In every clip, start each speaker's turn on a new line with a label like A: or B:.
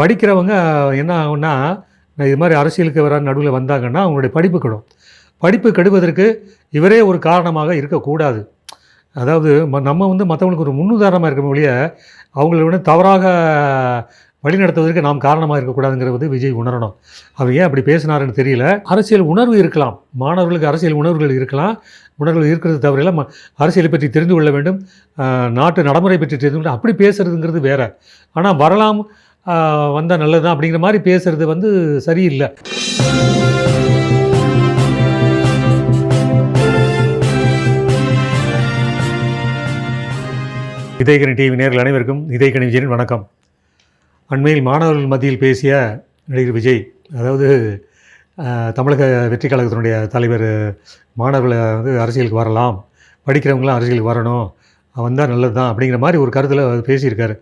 A: படிக்கிறவங்க என்ன ஆகும்னா இது மாதிரி அரசியலுக்கு வர நடுவில் வந்தாங்கன்னா அவங்களுடைய படிப்பு கெடும். படிப்பு கெடுவதற்கு இவரே ஒரு காரணமாக இருக்கக்கூடாது. அதாவது ம- நம்ம வந்து மற்றவங்களுக்கு ஒரு முன்னுதாரணமாக இருக்க ஒழிய அவங்களை விட தவறாக வழிநடத்துவதற்கு நாம் காரணமாக இருக்கக்கூடாதுங்கிறது விஜய் உணரணும். அவர் ஏன் அப்படி பேசினாருன்னு தெரியல. அரசியல் உணர்வு இருக்கலாம். மாணவர்களுக்கு அரசியல் உணர்வுகள் இருக்கலாம். உணர்வுகள் இருக்கிறது தவிர ம அரசியலை பற்றி தெரிந்து கொள்ள வேண்டும். நாட்டு நடைமுறை பற்றி தெரிந்து கொள்ள அப்படி பேசுறதுங்கிறது வேறு. ஆனால் வரலாம் வந்தால் நல்லது தான் அப்படிங்கிற மாதிரி பேசுகிறது வந்து சரியில்லை. இதயகணி டிவி நேர்கள் அனைவருக்கும் இதயகணி விஜயன் வணக்கம். அண்மையில் மாணவர்கள் மத்தியில் பேசிய நடிகர் விஜய் அதாவது தமிழக வெற்றி கழகத்தினுடைய தலைவர் மாணவர்களை வந்து அரசியலுக்கு வரலாம் படிக்கிறவங்களாம் அரசியலுக்கு வரணும் வந்தால் நல்லது தான் அப்படிங்கிற மாதிரி ஒரு கருத்தில் அவர் பேசியிருக்காரு.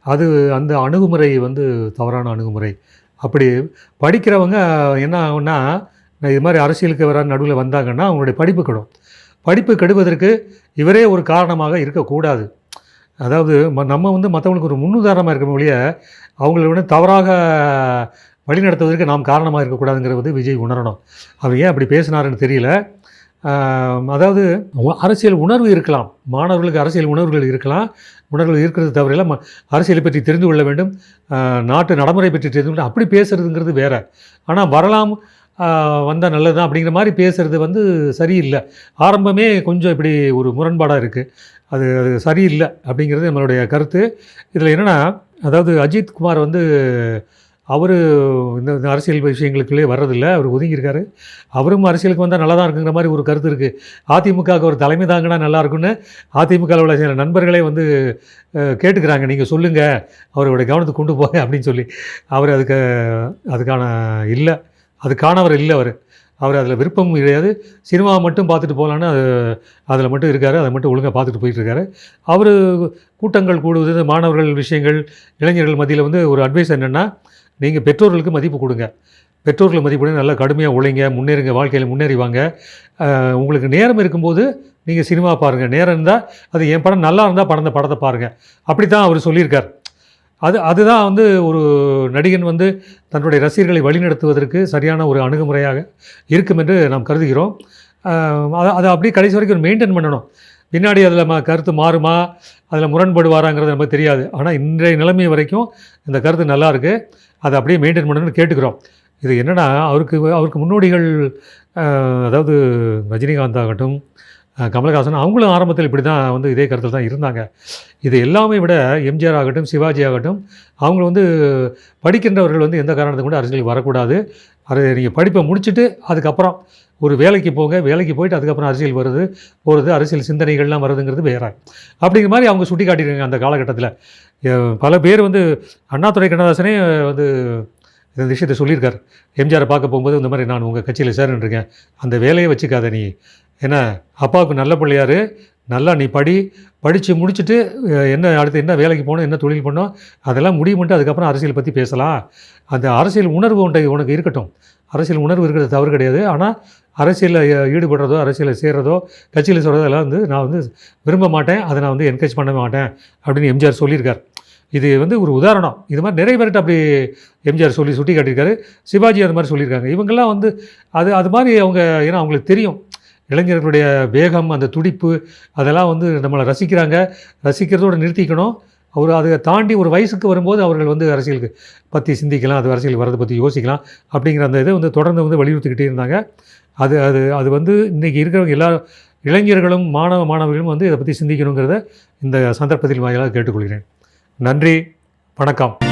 A: அது அந்த அணுகுமுறை வந்து தவறான அணுகுமுறை. அப்படி படிக்கிறவங்க என்ன ஆகும்னா இது மாதிரி அரசியலுக்கு வர நடுவில் வந்தாங்கன்னா அவங்களுடைய படிப்பு கெடும். படிப்பு கெடுவதற்கு இவரே ஒரு காரணமாக இருக்கக்கூடாது. அதாவது ம- நம்ம வந்து மற்றவங்களுக்கு ஒரு முன்னுதாரணமாக இருக்க ஒழிய அவங்கள விட தவறாக வழிநடத்துவதற்கு நாம் காரணமாக இருக்கக்கூடாதுங்கிறது விஜய் உணரணும். அவர் ஏன் அப்படி பேசினாருன்னு தெரியல. அதாவது அரசியல் உணர்வு இருக்கலாம். மாணவர்களுக்கு அரசியல் உணர்வுகள் இருக்கலாம். உணர்வுகள் இருக்கிறது தவிர அரசியலை பற்றி தெரிந்து கொள்ள வேண்டும். நாட்டு நடைமுறை பற்றி தெரிந்து கொள்ள அப்படி பேசுறதுங்கிறது வேற. ஆனால் வரலாம் வந்தால் நல்லது தான் அப்படிங்கிற மாதிரி பேசுறது வந்து சரியில்லை. ஆரம்பமே கொஞ்சம் இப்படி ஒரு முரண்பாடாக இருக்குது அது அது சரியில்லை அப்படிங்கிறது நம்மளுடைய கருத்து. இதில் என்னென்னா அதாவது அஜித் குமார் வந்து அவர் இந்த இந்த அரசியல் விஷயங்களுக்குள்ளே வர்றதில்ல அவர் ஒதுங்கியிருக்காரு. அவரும் அரசியலுக்கு வந்தால் நல்லா தான் இருக்குங்கிற மாதிரி ஒரு கருத்து இருக்குது அதிமுகவுக்கு ஒரு தலைமை தாங்கினா நல்லா இருக்கும்னு அதிமுகவில் உள்ள சில நண்பர்களே வந்து கேட்டுக்கிறாங்க. நீங்கள் சொல்லுங்கள் அவரோட கவனத்துக்கு கொண்டு போங்க அப்படின்னு சொல்லி. அவர் அதுக்கு அதுக்கான இல்லை. அதுக்கானவர் இல்லை அவர். அவர் அதில் விருப்பமும் கிடையாது. சினிமாவை மட்டும் பார்த்துட்டு போகலான்னு அது அதில் மட்டும் இருக்கார். அதை மட்டும் ஒழுங்காக பார்த்துட்டு போயிட்டுருக்காரு அவர் கூட்டங்கள் கூடுவது மாணவர்கள் விஷயங்கள் இளைஞர்கள் மத்தியில் வந்து ஒரு அட்வைஸ் என்னென்னா நீங்கள் பெற்றோர்களுக்கு மதிப்பு கொடுங்க. பெற்றோர்கள் மதிப்பு நல்லா கடுமையாக உழைங்க முன்னேறுங்க வாழ்க்கையில் முன்னேறிவாங்க. உங்களுக்கு நேரம் இருக்கும்போது நீங்கள் சினிமா பாருங்கள் நேரம் இருந்தால் அது என் படம் நல்லா இருந்தால் படம் படத்தை பாருங்கள் அப்படி தான் அவர் சொல்லியிருக்கார். அது அதுதான் வந்து ஒரு நடிகன் வந்து தன்னுடைய ரசிகர்களை வழிநடத்துவதற்கு சரியான ஒரு அணுகுமுறையாக இருக்கும் என்று நாம் கருதுகிறோம். அதை அதை அப்படியே கடைசி வரைக்கும் மெயின்டைன் பண்ணணும். பின்னாடி அதில் ம கருத்து மாறுமா? அதில் முரண்படுவாராங்கிறது நமக்கு தெரியாது. ஆனால் இன்றைய நிலைமை வரைக்கும் இந்த கருத்து நல்லா இருக்குது அதை அப்படியே மெயின்டைன் பண்ணணும்னு கேட்டுக்கிறோம். இது என்னென்னா அவருக்கு அவருக்கு முன்னோடிகள் அதாவது ரஜினிகாந்த் ஆகட்டும் கமலஹாசன் அவங்களும் ஆரம்பத்தில் இப்படி தான் வந்து இதே கருத்தில் தான் இருந்தாங்க. இது எல்லாமே விட எம்ஜிஆர் ஆகட்டும் சிவாஜி ஆகட்டும் அவங்க வந்து படிக்கின்றவர்கள் வந்து எந்த காரணத்தை கொண்டு அரசியலுக்கு வரக்கூடாது. அதை நீங்கள் படிப்பை முடிச்சுட்டு அதுக்கப்புறம் ஒரு வேலைக்கு போங்க வேலைக்கு போயிட்டு அதுக்கப்புறம் அரசியல் வருது போகிறது அரசியல் சிந்தனைகள்லாம் வருதுங்கிறது வேற. அப்படிங்கிற மாதிரி அவங்க சுட்டி காட்டியிருக்காங்க அந்த காலகட்டத்தில். பல பேர் வந்து அண்ணாதுரை கண்ணதாசனே வந்து இந்த விஷயத்தை சொல்லியிருக்கார். எம்ஜிஆரை பார்க்க போகும்போது இந்த மாதிரி நான் உங்கள் கட்சியில் சேரன்றிருக்கேன் அந்த வேலையை வச்சுக்காத நீ. என்ன அப்பாவுக்கு நல்ல பிள்ளையாரு நல்லா நீ படி படித்து முடிச்சுட்டு என்ன அடுத்து என்ன வேலைக்கு போகணும் என்ன தொழில் பண்ணணும் அதெல்லாம் முடிவு பண்ணிட்டு அதுக்கப்புறம் அரசியல் பற்றி பேசலாம். அந்த அரசியல் உணர்வு உண்டு உனக்கு இருக்கட்டும். அரசியல் உணர்வு இருக்கிறது தவறு கிடையாது. ஆனால் அரசியலில் ஈடுபடுறதோ அரசியலில் சேர்றதோ கட்சியில் சொல்கிறதோ எல்லாம் வந்து நான் வந்து விரும்ப மாட்டேன். அதை நான் வந்து என்கரேஜ் பண்ண மாட்டேன் அப்படின்னு எம்ஜிஆர் சொல்லியிருக்கார். இது வந்து ஒரு உதாரணம். இது மாதிரி நிறைய பேர்கிட்ட அப்படி எம்ஜிஆர் சொல்லி சுட்டி காட்டியிருக்காரு சிவாஜி அது மாதிரி சொல்லியிருக்காங்க. இவங்கெல்லாம் வந்து அது அது மாதிரி அவங்க ஏன்னா அவங்களுக்கு தெரியும். இளைஞர்களுடைய வேகம் அந்த துடிப்பு அதெல்லாம் வந்து நம்மளை ரசிக்கிறாங்க. ரசிக்கிறதோடு நிறுத்திக்கணும். அவர் அதை தாண்டி ஒரு வயசுக்கு வரும்போது அவர்கள் வந்து அரசியலுக்கு பற்றி சிந்திக்கலாம் அது அரசியல் வரதை பற்றி யோசிக்கலாம் அப்படிங்கிற அந்த இதை வந்து தொடர்ந்து வந்து வலியுறுத்திக்கிட்டே இருந்தாங்க. அது அது அது வந்து இன்றைக்கி இருக்கிறவங்க எல்லா இளைஞர்களும் மாணவ மாணவர்களும் வந்து இதை பற்றி சிந்திக்கணுங்கிறத இந்த சந்தர்ப்பத்தில் வாயிலாக கேட்டுக்கொள்கிறேன். நன்றி வணக்கம்.